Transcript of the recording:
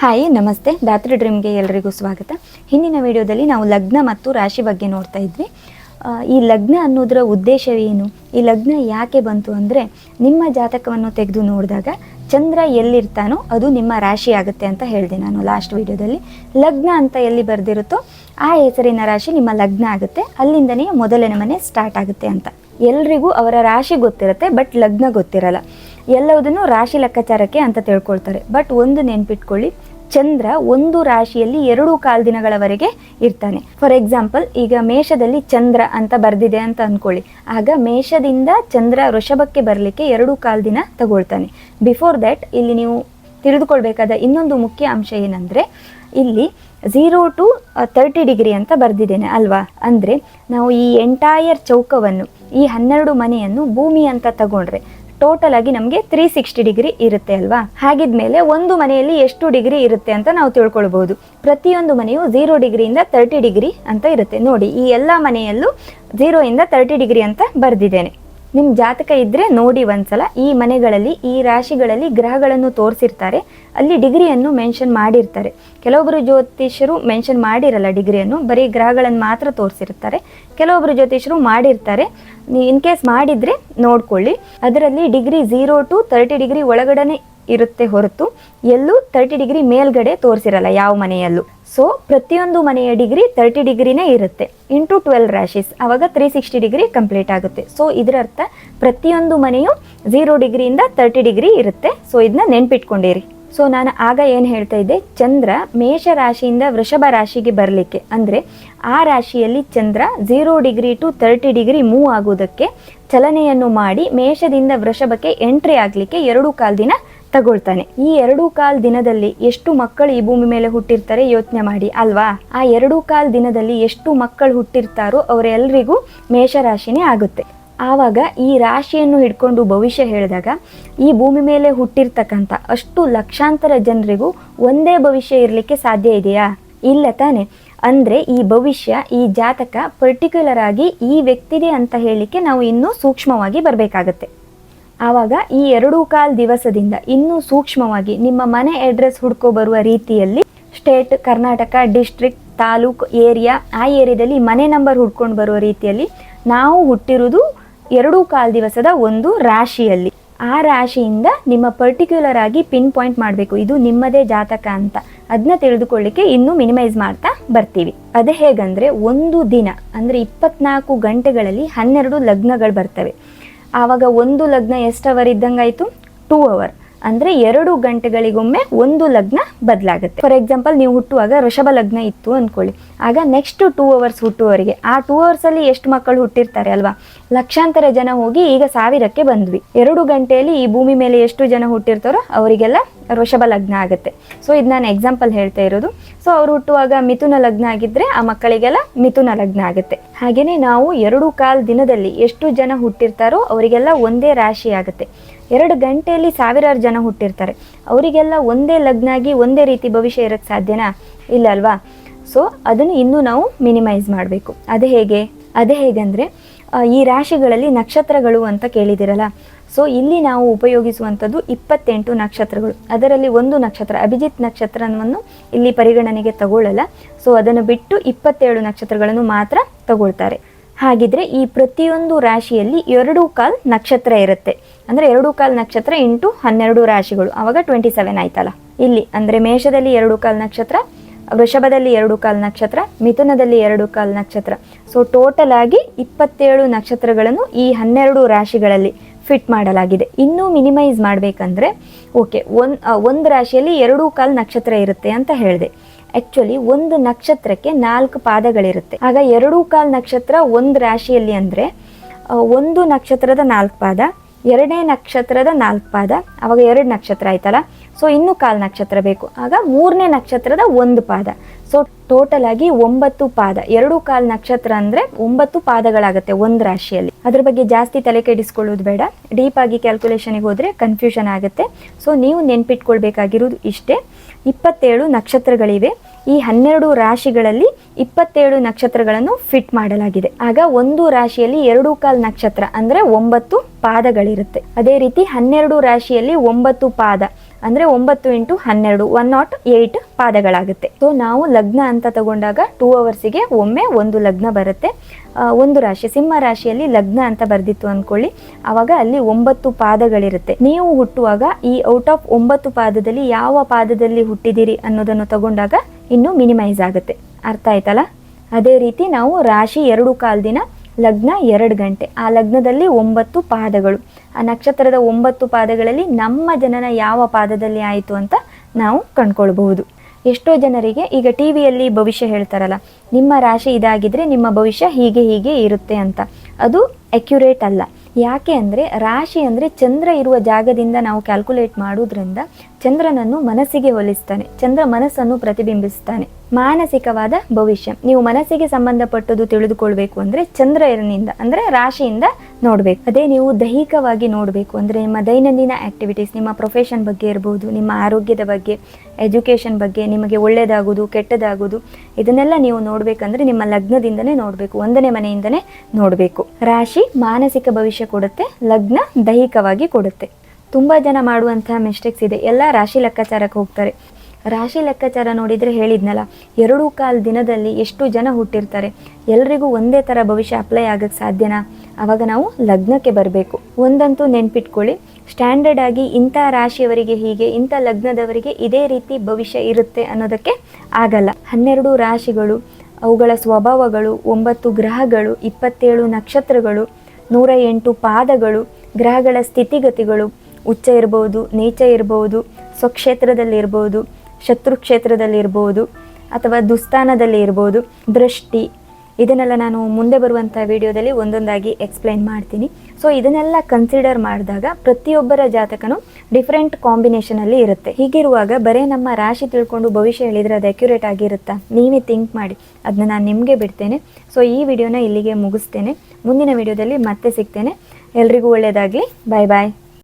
Hi, ನಮಸ್ತೆ. ದಾತ್ರಿ ಡ್ರೀಮ್ಗೆ ಎಲ್ರಿಗೂ ಸ್ವಾಗತ. ಹಿಂದಿನ ವಿಡಿಯೋದಲ್ಲಿ ನಾವು ಲಗ್ನ ಮತ್ತು ರಾಶಿ ಬಗ್ಗೆ ನೋಡ್ತಾ ಇದ್ವಿ. ಈ ಲಗ್ನ ಅನ್ನೋದರ ಉದ್ದೇಶವೇನು? ಈ ಲಗ್ನ ಯಾಕೆ ಬಂತು ಅಂದರೆ ನಿಮ್ಮ ಜಾತಕವನ್ನು ತೆಗೆದು ನೋಡಿದಾಗ ಚಂದ್ರ ಎಲ್ಲಿರ್ತಾನೋ ಅದು ನಿಮ್ಮ ರಾಶಿ ಆಗುತ್ತೆ ಅಂತ ಹೇಳಿದೆ ನಾನು ಲಾಸ್ಟ್ ವಿಡಿಯೋದಲ್ಲಿ. ಲಗ್ನ ಅಂತ ಎಲ್ಲಿ ಬರೆದಿರುತ್ತೋ ಆ ಹೆಸರಿನ ರಾಶಿ ನಿಮ್ಮ ಲಗ್ನ ಆಗುತ್ತೆ. ಅಲ್ಲಿಂದನೇ ಮೊದಲನೇ ಮನೆ ಸ್ಟಾರ್ಟ್ ಆಗುತ್ತೆ ಅಂತ. ಎಲ್ರಿಗೂ ಅವರ ರಾಶಿ ಗೊತ್ತಿರುತ್ತೆ ಬಟ್ ಲಗ್ನ ಗೊತ್ತಿರಲ್ಲ. ಎಲ್ಲವುದನ್ನು ರಾಶಿ ಲೆಕ್ಕಾಚಾರಕ್ಕೆ ಅಂತ ತಿಳ್ಕೊಳ್ತಾರೆ. ಬಟ್ ಒಂದು ನೆನ್ಪಿಟ್ಕೊಳ್ಳಿ, ಚಂದ್ರ ಒಂದು ರಾಶಿಯಲ್ಲಿ ಎರಡು ಕಾಲ್ ದಿನಗಳವರೆಗೆ ಇರ್ತಾನೆ. ಫಾರ್ ಎಕ್ಸಾಂಪಲ್ ಈಗ ಮೇಷದಲ್ಲಿ ಚಂದ್ರ ಅಂತ ಬರ್ದಿದೆ ಅಂತ ಅನ್ಕೊಳ್ಳಿ. ಆಗ ಮೇಷದಿಂದ ಚಂದ್ರ ವೃಷಭಕ್ಕೆ ಬರಲಿಕ್ಕೆ ಎರಡು ಕಾಲ್ ದಿನ ತಗೊಳ್ತಾನೆ. ಬಿಫೋರ್ ದ್ಯಾಟ್ ಇಲ್ಲಿ ನೀವು ತಿಳಿದುಕೊಳ್ಬೇಕಾದ ಇನ್ನೊಂದು ಮುಖ್ಯ ಅಂಶ ಏನಂದ್ರೆ, ಇಲ್ಲಿ ಝೀರೋ ಟು ತರ್ಟಿ ಡಿಗ್ರಿ ಅಂತ ಬರ್ದಿದ್ದೇನೆ ಅಲ್ವಾ? ಅಂದರೆ ನಾವು ಈ ಎಂಟೈರ್ ಚೌಕವನ್ನು, ಈ ಹನ್ನೆರಡು ಮನೆಯನ್ನು ಭೂಮಿ ಅಂತ ತಗೊಂಡ್ರೆ ಟೋಟಲ್ ಆಗಿ ನಮಗೆ ತ್ರೀ ಸಿಕ್ಸ್ಟಿ ಡಿಗ್ರಿ ಇರುತ್ತೆ ಅಲ್ವಾ? ಹಾಗಿದ್ಮೇಲೆ ಒಂದು ಮನೆಯಲ್ಲಿ ಎಷ್ಟು ಡಿಗ್ರಿ ಇರುತ್ತೆ ಅಂತ ನಾವು ತಿಳ್ಕೊಳ್ಬಹುದು ಪ್ರತಿಯೊಂದು ಮನೆಯು ಝೀರೋ ಡಿಗ್ರಿಯಿಂದ ತರ್ಟಿ ಡಿಗ್ರಿ ಅಂತ ಇರುತ್ತೆ. ನೋಡಿ, ಈ ಎಲ್ಲ ಮನೆಯಲ್ಲೂ ಝೀರೋಯಿಂದ ತರ್ಟಿ ಡಿಗ್ರಿ ಅಂತ ಬರೆದಿದ್ದೇನೆ. ನಿಮ್ಮ ಜಾತಕ ಇದ್ದರೆ ನೋಡಿ ಒಂದ್ಸಲ. ಈ ಮನೆಗಳಲ್ಲಿ, ಈ ರಾಶಿಗಳಲ್ಲಿ ಗ್ರಹಗಳನ್ನು ತೋರಿಸಿರ್ತಾರೆ. ಅಲ್ಲಿ ಡಿಗ್ರಿಯನ್ನು ಮೆನ್ಷನ್ ಮಾಡಿರ್ತಾರೆ. ಕೆಲವೊಬ್ಬರು ಜ್ಯೋತಿಷರು ಮೆನ್ಷನ್ ಮಾಡಿರಲ್ಲ ಡಿಗ್ರಿಯನ್ನು. ಬರೀ ಗ್ರಹಗಳನ್ನು ಮಾತ್ರ ತೋರಿಸಿರ್ತಾರೆ. ಕೆಲವೊಬ್ಬರು ಜ್ಯೋತಿಷರು ಮಾಡಿರ್ತಾರೆ. ಇನ್ ಕೇಸ್ ಮಾಡಿದರೆ ನೋಡ್ಕೊಳ್ಳಿ. ಅದರಲ್ಲಿ degree zero to thirty degree ಒಳಗಡೆ ಇರುತ್ತೆ ಹೊರತು. ಎಲ್ಲೂ ತರ್ಟಿ ಡಿಗ್ರಿ ಮೇಲ್ಗಡೆ ತೋರಿಸಿರಲ್ಲ ಯಾವ ಮನೆಯಲ್ಲೂ. ಸೊ ಪ್ರತಿಯೊಂದು ಮನೆಯ ಡಿಗ್ರಿ ತರ್ಟಿ ಡಿಗ್ರಿನೇ ಇರುತ್ತೆ. ಇಂಟು ಟ್ವೆಲ್ ರ್ಯಾಶಸ್ ಆವಾಗ ತ್ರೀ ಸಿಕ್ಸ್ಟಿ ಡಿಗ್ರಿ ಕಂಪ್ಲೀಟ್ ಆಗುತ್ತೆ. ಸೊ ಇದರ ಅರ್ಥ ಪ್ರತಿಯೊಂದು ಮನೆಯು ಝೀರೋ ಡಿಗ್ರಿಯಿಂದ ತರ್ಟಿ ಡಿಗ್ರಿ ಇರುತ್ತೆ. ಸೊ ಇದನ್ನ ನೆನ್ಪಿಟ್ಕೊಂಡಿರಿ. ಸೊ ನಾನು ಆಗ ಏನು ಹೇಳ್ತಾ ಇದ್ದೆ? ಚಂದ್ರ ಮೇಷ ರಾಶಿಯಿಂದ ವೃಷಭ ರಾಶಿಗೆ ಬರಲಿಕ್ಕೆ. ಅಂದರೆ ಆ ರಾಶಿಯಲ್ಲಿ ಚಂದ್ರ zero degree to thirty degree move ಆಗೋದಕ್ಕೆ ಚಲನೆಯನ್ನು ಮಾಡಿ ಮೇಷದಿಂದ ವೃಷಭಕ್ಕೆ ಎಂಟ್ರಿ ಆಗಲಿಕ್ಕೆ ಎರಡು ಕಾಲ ದಿನ ತಗೊಳ್ತಾನೆ. ಈ ಎರಡು ಕಾಲ್ ದಿನದಲ್ಲಿ ಎಷ್ಟು ಮಕ್ಕಳು ಈ ಭೂಮಿ ಮೇಲೆ ಹುಟ್ಟಿರ್ತಾರೆ ಯೋಚನೆ ಮಾಡಿ, ಅಲ್ವಾ? ಆ ಎರಡು ಕಾಲ್ ದಿನದಲ್ಲಿ ಎಷ್ಟು ಮಕ್ಕಳು ಹುಟ್ಟಿರ್ತಾರೋ ಅವರೆಲ್ಲರಿಗೂ ಮೇಷರಾಶಿನೇ ಆಗುತ್ತೆ. ಆವಾಗ ಈ ರಾಶಿಯನ್ನು ಹಿಡ್ಕೊಂಡು ಭವಿಷ್ಯ ಹೇಳಿದಾಗ, ಈ ಭೂಮಿ ಮೇಲೆ ಹುಟ್ಟಿರ್ತಕ್ಕಂಥ ಅಷ್ಟು ಲಕ್ಷಾಂತರ ಜನರಿಗೂ ಒಂದೇ ಭವಿಷ್ಯ ಇರಲಿಕ್ಕೆ ಸಾಧ್ಯ ಇದೆಯಾ? ಇಲ್ಲ ತಾನೆ. ಅಂದರೆ ಈ ಭವಿಷ್ಯ, ಈ ಜಾತಕ ಪರ್ಟಿಕ್ಯುಲರ್ ಆಗಿ ಈ ವ್ಯಕ್ತಿದೆ ಅಂತ ಹೇಳಲಿಕ್ಕೆ ನಾವು ಇನ್ನೂ ಸೂಕ್ಷ್ಮವಾಗಿ ಬರಬೇಕಾಗತ್ತೆ. ಆವಾಗ ಈ ಎರಡೂ ಕಾಲ್ ದಿವಸದಿಂದ ಇನ್ನೂ ಸೂಕ್ಷ್ಮವಾಗಿ ನಿಮ್ಮ ಮನೆ ಅಡ್ರೆಸ್ ಹುಡ್ಕೋ ಬರುವ ರೀತಿಯಲ್ಲಿ state Karnataka district taluk area ಆ ಏರಿಯಾದಲ್ಲಿ ಮನೆ ನಂಬರ್ ಹುಡ್ಕೊಂಡು ಬರುವ ರೀತಿಯಲ್ಲಿ ನಾವು ಹುಟ್ಟಿರುವುದು ಎರಡೂ ಕಾಲ್ ದಿವಸದ ಒಂದು ರಾಶಿಯಲ್ಲಿ. ಆ ರಾಶಿಯಿಂದ ನಿಮ್ಮ ಪರ್ಟಿಕ್ಯುಲರ್ ಆಗಿ ಪಿನ್ ಪಾಯಿಂಟ್ ಮಾಡಬೇಕು. ಇದು ನಿಮ್ಮದೇ ಜಾತಕ ಅಂತ. ಅದನ್ನ ತಿಳಿದುಕೊಳ್ಳಿಕ್ಕೆ ಇನ್ನೂ ಮಿನಿಮೈಸ್ ಮಾಡ್ತಾ ಬರ್ತೀವಿ. ಅದೇ ಹೇಗಂದ್ರೆ ಒಂದು ದಿನ, ಅಂದ್ರೆ ಇಪ್ಪತ್ನಾಲ್ಕು ಗಂಟೆಗಳಲ್ಲಿ ಹನ್ನೆರಡು ಲಗ್ನಗಳು ಬರ್ತವೆ. ಆವಾಗ ಒಂದು ಲಗ್ನ ಎಷ್ಟು ಅವರ್ ಇದ್ದಂಗಾಯ್ತು ಟೂ ಅವರ್ ಅಂದ್ರೆ ಎರಡು ಗಂಟೆಗಳಿಗೊಮ್ಮೆ ಒಂದು ಲಗ್ನ ಬದಲಾಗುತ್ತೆ. ಫಾರ್ ಎಕ್ಸಾಂಪಲ್ ನೀವು ಹುಟ್ಟುವಾಗ ವೃಷಭ ಲಗ್ನ ಇತ್ತು ಅಂದ್ಕೊಳ್ಳಿ ಆಗ ನೆಕ್ಸ್ಟ್ ಟೂ ಅವರ್ಸ್ ಹುಟ್ಟುವವರಿಗೆ. ಆ ಟೂ ಅವರ್ಸಲ್ಲಿ ಎಷ್ಟು ಮಕ್ಕಳು ಹುಟ್ಟಿರ್ತಾರೆ ಅಲ್ವಾ? ಲಕ್ಷಾಂತರ ಜನ ಹೋಗಿ ಈಗ ಸಾವಿರಕ್ಕೆ ಬಂದ್ವಿ. ಎರಡು ಗಂಟೆಯಲ್ಲಿ ಈ ಭೂಮಿ ಮೇಲೆ ಎಷ್ಟು ಜನ ಹುಟ್ಟಿರ್ತಾರೋ ಅವರಿಗೆಲ್ಲ ವೃಷಭ ಲಗ್ನ ಆಗುತ್ತೆ. ಸೊ ಇದು ನಾನು ಎಕ್ಸಾಂಪಲ್ ಹೇಳ್ತಾ ಇರೋದು. ಸೊ ಅವ್ರು ಹುಟ್ಟುವಾಗ ಮಿಥುನ ಲಗ್ನ ಆಗಿದ್ರೆ ಆ ಮಕ್ಕಳಿಗೆಲ್ಲ ಮಿಥುನ ಲಗ್ನ ಆಗುತ್ತೆ. ಹಾಗೇನೆ ನಾವು ಎರಡು ಕಾಲ್ ದಿನದಲ್ಲಿ ಎಷ್ಟು ಜನ ಹುಟ್ಟಿರ್ತಾರೋ ಅವರಿಗೆಲ್ಲ ಒಂದೇ ರಾಶಿ ಆಗುತ್ತೆ. ಎರಡು ಗಂಟೆಯಲ್ಲಿ ಸಾವಿರಾರು ಜನ ಹುಟ್ಟಿರ್ತಾರೆ. ಅವರಿಗೆಲ್ಲ ಒಂದೇ ಲಗ್ನ ಆಗಿ ಒಂದೇ ರೀತಿ ಭವಿಷ್ಯ ಇರೋಕ್ಕೆ ಸಾಧ್ಯನಾ? ಇಲ್ಲ ಅಲ್ವಾ? ಸೊ ಅದನ್ನು ಇನ್ನೂ ನಾವು ಮಿನಿಮೈಸ್ ಮಾಡಬೇಕು. ಅದು ಹೇಗೆ? ಅದೇ ಹೇಗಂದರೆ ಈ ರಾಶಿಗಳಲ್ಲಿ ನಕ್ಷತ್ರಗಳು ಅಂತ ಕೇಳಿದಿರಲ್ಲ ಸೊ ಇಲ್ಲಿ ನಾವು ಉಪಯೋಗಿಸುವಂಥದ್ದು ಇಪ್ಪತ್ತೆಂಟು ನಕ್ಷತ್ರಗಳು. ಅದರಲ್ಲಿ ಒಂದು ನಕ್ಷತ್ರ, ಅಭಿಜಿತ್ ನಕ್ಷತ್ರವನ್ನು ಇಲ್ಲಿ ಪರಿಗಣನೆಗೆ ತಗೊಳ್ಳಲ್ಲ, ಸೊ ಅದನ್ನು ಬಿಟ್ಟು ಇಪ್ಪತ್ತೇಳು ನಕ್ಷತ್ರಗಳನ್ನು ಮಾತ್ರ ತಗೊಳ್ತಾರೆ. ಹಾಗಿದ್ರೆ ಈ ಪ್ರತಿಯೊಂದು ರಾಶಿಯಲ್ಲಿ ಎರಡು ಕಾಲ್ ನಕ್ಷತ್ರ ಇರುತ್ತೆ. ಅಂದ್ರೆ ಎರಡು ಕಾಲ್ ನಕ್ಷತ್ರ ಇಂಟು ಹನ್ನೆರಡು ರಾಶಿಗಳು. ಅವಾಗ ಟ್ವೆಂಟಿ ಸೆವೆನ್ ಆಯ್ತಲ್ಲ. ಇಲ್ಲಿ, ಅಂದ್ರೆ ಮೇಷದಲ್ಲಿ ಎರಡು ಕಾಲ್ ನಕ್ಷತ್ರ ವೃಷಭದಲ್ಲಿ ಎರಡು ಕಾಲ್ ನಕ್ಷತ್ರ, ಮಿಥುನದಲ್ಲಿ ಎರಡು ಕಾಲ್ ನಕ್ಷತ್ರ. ಸೊ ಟೋಟಲ್ ಆಗಿ ಇಪ್ಪತ್ತೇಳು ನಕ್ಷತ್ರಗಳನ್ನು ಈ ಹನ್ನೆರಡು ರಾಶಿಗಳಲ್ಲಿ ಫಿಟ್ ಮಾಡಲಾಗಿದೆ. ಇನ್ನೂ ಮಿನಿಮೈಸ್ ಮಾಡಬೇಕಂದ್ರೆ ಓಕೆ ಒನ್ ಒಂದು ರಾಶಿಯಲ್ಲಿ ಎರಡು ಕಾಲ್ ನಕ್ಷತ್ರ ಇರುತ್ತೆ ಅಂತ ಹೇಳಿದೆ. ಆಕ್ಚುಲಿ ಒಂದು ನಕ್ಷತ್ರಕ್ಕೆ ನಾಲ್ಕು ಪಾದಗಳಿರುತ್ತೆ. ಆಗ ಎರಡು ಕಾಲ್ ನಕ್ಷತ್ರ ಒಂದು ರಾಶಿಯಲ್ಲಿ ಅಂದರೆ ಒಂದು ನಕ್ಷತ್ರದ ನಾಲ್ಕು ಪಾದ ಎರಡನೇ ನಕ್ಷತ್ರದ ನಾಲ್ಕು ಪಾದ, ಅವಾಗ ಎರಡು ನಕ್ಷತ್ರ ಆಯ್ತಲ್ಲ ಸೊ ಇನ್ನು ಕಾಲ್ ನಕ್ಷತ್ರ ಬೇಕು. ಆಗ ಮೂರನೇ ನಕ್ಷತ್ರದ ಒಂದು ಪಾದ. ಸೊ ಟೋಟಲ್ ಆಗಿ ಒಂಬತ್ತು ಪಾದ. ಎರಡು ಕಾಲ್ ನಕ್ಷತ್ರ ಅಂದ್ರೆ ಒಂಬತ್ತು ಪಾದಗಳಾಗುತ್ತೆ ಒಂದು ರಾಶಿಯಲ್ಲಿ. ಅದ್ರ ಬಗ್ಗೆ ಜಾಸ್ತಿ ತಲೆ ಕೆಡಿಸ್ಕೊಳ್ಳೋದು ಬೇಡ. ಡೀಪ್ ಆಗಿ ಕ್ಯಾಲ್ಕುಲೇಷನ್ಗೆ ಹೋದ್ರೆ ಕನ್ಫ್ಯೂಷನ್ ಆಗುತ್ತೆ. ಸೊ ನೀವು ನೆನ್ಪಿಟ್ಕೊಳ್ಬೇಕಾಗಿರೋದು ಇಷ್ಟೇ. ಇಪ್ಪತ್ತೇಳು ನಕ್ಷತ್ರಗಳಿವೆ. ಈ ಹನ್ನೆರಡು ರಾಶಿಗಳಲ್ಲಿ ಇಪ್ಪತ್ತೇಳು ನಕ್ಷತ್ರಗಳನ್ನು ಫಿಟ್ ಮಾಡಲಾಗಿದೆ. ಆಗ ಒಂದು ರಾಶಿಯಲ್ಲಿ ಎರಡು ಕಾಲ್ ನಕ್ಷತ್ರ ಅಂದ್ರೆ ಒಂಬತ್ತು ಪಾದಗಳಿರುತ್ತೆ. ಅದೇ ರೀತಿ ಹನ್ನೆರಡು ರಾಶಿಯಲ್ಲಿ ಒಂಬತ್ತು ಪಾದ. ಅಂದರೆ ಒಂಬತ್ತು ಇಂಟು ಹನ್ನೆರಡು ಒನ್ ನಾಟ್ ಏಯ್ಟ್ ಪಾದಗಳಾಗುತ್ತೆ. ಸೊ ನಾವು ಲಗ್ನ ಅಂತ ತಗೊಂಡಾಗ ಟೂ ಅವರ್ಸಿಗೆ ಒಮ್ಮೆ ಒಂದು ಲಗ್ನ ಬರುತ್ತೆ. ಒಂದು ರಾಶಿ, ಸಿಂಹ ರಾಶಿಯಲ್ಲಿ ಲಗ್ನ ಅಂತ ಬರ್ದಿತ್ತು ಅಂದ್ಕೊಳ್ಳಿ ಆವಾಗ ಅಲ್ಲಿ ಒಂಬತ್ತು ಪಾದಗಳಿರುತ್ತೆ. ನೀವು ಹುಟ್ಟುವಾಗ ಈ ಔಟ್ ಆಫ್ ಒಂಬತ್ತು ಪಾದದಲ್ಲಿ ಯಾವ ಪಾದದಲ್ಲಿ ಹುಟ್ಟಿದಿರಿ ಅನ್ನೋದನ್ನು ತಗೊಂಡಾಗ ಇನ್ನೂ ಮಿನಿಮೈಸ್ ಆಗುತ್ತೆ. ಅರ್ಥ ಆಯ್ತಲ್ಲ? ಅದೇ ರೀತಿ ನಾವು ರಾಶಿ ಎರಡು ಕಾಲ್ ದಿನ ಲಗ್ನ ಎರಡು ಗಂಟೆ. ಆ ಲಗ್ನದಲ್ಲಿ ಒಂಬತ್ತು ಪಾದಗಳು. ಆ ನಕ್ಷತ್ರದ ಒಂಬತ್ತು ಪಾದಗಳಲ್ಲಿ ನಮ್ಮ ಜನನ ಯಾವ ಪಾದದಲ್ಲಿ ಆಯಿತು ಅಂತ ನಾವು ಕಂಡ್ಕೊಳ್ಬಹುದು. ಎಷ್ಟೋ ಜನರಿಗೆ ಈಗ ಟಿ ವಿಯಲ್ಲಿ ಭವಿಷ್ಯ ಹೇಳ್ತಾರಲ್ಲ, ನಿಮ್ಮ ರಾಶಿ ಇದಾಗಿದ್ರೆ ನಿಮ್ಮ ಭವಿಷ್ಯ ಹೀಗೆ ಹೀಗೆ ಇರುತ್ತೆ ಅಂತ. ಅದು ಅಕ್ಯುರೇಟ್ ಅಲ್ಲ. ಯಾಕೆ ಅಂದರೆ ರಾಶಿ ಅಂದರೆ ಚಂದ್ರ ಇರುವ ಜಾಗದಿಂದ ನಾವು ಕ್ಯಾಲ್ಕುಲೇಟ್ ಮಾಡೋದ್ರಿಂದ ಚಂದ್ರನನ್ನು ಮನಸ್ಸಿಗೆ ಹೋಲಿಸ್ತಾನೆ. ಚಂದ್ರ ಮನಸ್ಸನ್ನು ಪ್ರತಿಬಿಂಬಿಸ್ತಾನೆ. ಮಾನಸಿಕವಾದ ಭವಿಷ್ಯ. ನೀವು ಮನಸ್ಸಿಗೆ ಸಂಬಂಧಪಟ್ಟದ್ದು ತಿಳಿದುಕೊಳ್ಬೇಕು ಅಂದ್ರೆ ಚಂದ್ರನಿಂದ, ಅಂದ್ರೆ ರಾಶಿಯಿಂದ ನೋಡ್ಬೇಕು. ಅದೇ ನೀವು ದೈಹಿಕವಾಗಿ ನೋಡಬೇಕು ಅಂದ್ರೆ ನಿಮ್ಮ ದೈನಂದಿನ ಆಕ್ಟಿವಿಟೀಸ್ ನಿಮ್ಮ ಪ್ರೊಫೆಷನ್ ಬಗ್ಗೆ ಇರಬಹುದು ನಿಮ್ಮ ಆರೋಗ್ಯದ ಬಗ್ಗೆ ಎಜುಕೇಶನ್ ಬಗ್ಗೆ, ನಿಮಗೆ ಒಳ್ಳೆಯದಾಗೋದು ಕೆಟ್ಟದಾಗೋದು, ಇದನ್ನೆಲ್ಲ ನೀವು ನೋಡ್ಬೇಕಂದ್ರೆ ನಿಮ್ಮ ಲಗ್ನದಿಂದನೇ ನೋಡಬೇಕು, ಒಂದನೇ ಮನೆಯಿಂದನೇ ನೋಡಬೇಕು. ರಾಶಿ ಮಾನಸಿಕ ಭವಿಷ್ಯ ಕೊಡುತ್ತೆ, ಲಗ್ನ ದೈಹಿಕವಾಗಿ ಕೊಡುತ್ತೆ. ತುಂಬ ಜನ ಮಾಡುವಂತಹ ಮಿಸ್ಟೇಕ್ಸ್ ಇದೆ. ಎಲ್ಲ ರಾಶಿ ಲೆಕ್ಕಾಚಾರಕ್ಕೆ ಹೋಗ್ತಾರೆ. ರಾಶಿ ಲೆಕ್ಕಾಚಾರ ನೋಡಿದರೆ ಹೇಳಿದ್ನಲ್ಲ, ಎರಡೂ ಕಾಲು ದಿನದಲ್ಲಿ ಎಷ್ಟು ಜನ ಹುಟ್ಟಿರ್ತಾರೆ? ಎಲ್ರಿಗೂ ಒಂದೇ ಥರ ಭವಿಷ್ಯ ಅಪ್ಲೈ ಆಗಕ್ಕೆ ಸಾಧ್ಯನಾ? ಆವಾಗ ನಾವು ಲಗ್ನಕ್ಕೆ ಬರಬೇಕು. ಒಂದಂತೂ ನೆನ್ಪಿಟ್ಕೊಳ್ಳಿ ಸ್ಟ್ಯಾಂಡರ್ಡ್ ಆಗಿ ಇಂಥ ರಾಶಿಯವರಿಗೆ ಹೀಗೆ, ಇಂಥ ಲಗ್ನದವರಿಗೆ ಇದೇ ರೀತಿ ಭವಿಷ್ಯ ಇರುತ್ತೆ ಅನ್ನೋದಕ್ಕೆ ಆಗಲ್ಲ. ಹನ್ನೆರಡು ರಾಶಿಗಳು, ಅವುಗಳ ಸ್ವಭಾವಗಳು, ಒಂಬತ್ತು ಗ್ರಹಗಳು, ಇಪ್ಪತ್ತೇಳು ನಕ್ಷತ್ರಗಳು, ನೂರ ಎಂಟು ಪಾದಗಳು, ಗ್ರಹಗಳ ಸ್ಥಿತಿಗತಿಗಳು ಉಚ್ಚ ಇರ್ಬೋದು, ನೀಚ ಇರ್ಬೋದು ಸ್ವಕ್ಷೇತ್ರದಲ್ಲಿರ್ಬೋದು ಶತ್ರು ಕ್ಷೇತ್ರದಲ್ಲಿರ್ಬೋದು ಅಥವಾ ದುಸ್ಥಾನದಲ್ಲಿ ಇರ್ಬೋದು, ದೃಷ್ಟಿ, ಇದನ್ನೆಲ್ಲ ನಾನು ಮುಂದೆ ಬರುವಂಥ ವಿಡಿಯೋದಲ್ಲಿ ಒಂದೊಂದಾಗಿ ಎಕ್ಸ್ಪ್ಲೈನ್ ಮಾಡ್ತೀನಿ. ಸೊ ಇದನ್ನೆಲ್ಲ ಕನ್ಸಿಡರ್ ಮಾಡಿದಾಗ ಪ್ರತಿಯೊಬ್ಬರ ಜಾತಕನು ಡಿಫ್ರೆಂಟ್ ಕಾಂಬಿನೇಷನಲ್ಲಿ ಇರುತ್ತೆ. ಹೀಗಿರುವಾಗ ಬರೀ ನಮ್ಮ ರಾಶಿ ತಿಳ್ಕೊಂಡು ಭವಿಷ್ಯ ಹೇಳಿದರೆ ಅದು ಅಕ್ಯುರೇಟ್ ಆಗಿರುತ್ತಾ? ನೀವೇ ಥಿಂಕ್ ಮಾಡಿ. ಅದನ್ನ ನಾನು ನಿಮಗೆ ಬಿಡ್ತೇನೆ. ಸೊ ಈ ವಿಡಿಯೋನ ಇಲ್ಲಿಗೆ ಮುಗಿಸ್ತೇನೆ. ಮುಂದಿನ ವಿಡಿಯೋದಲ್ಲಿ ಮತ್ತೆ ಸಿಗ್ತೇನೆ. ಎಲ್ರಿಗೂ ಒಳ್ಳೆಯದಾಗಲಿ ಬಾಯ್ ಬಾಯ್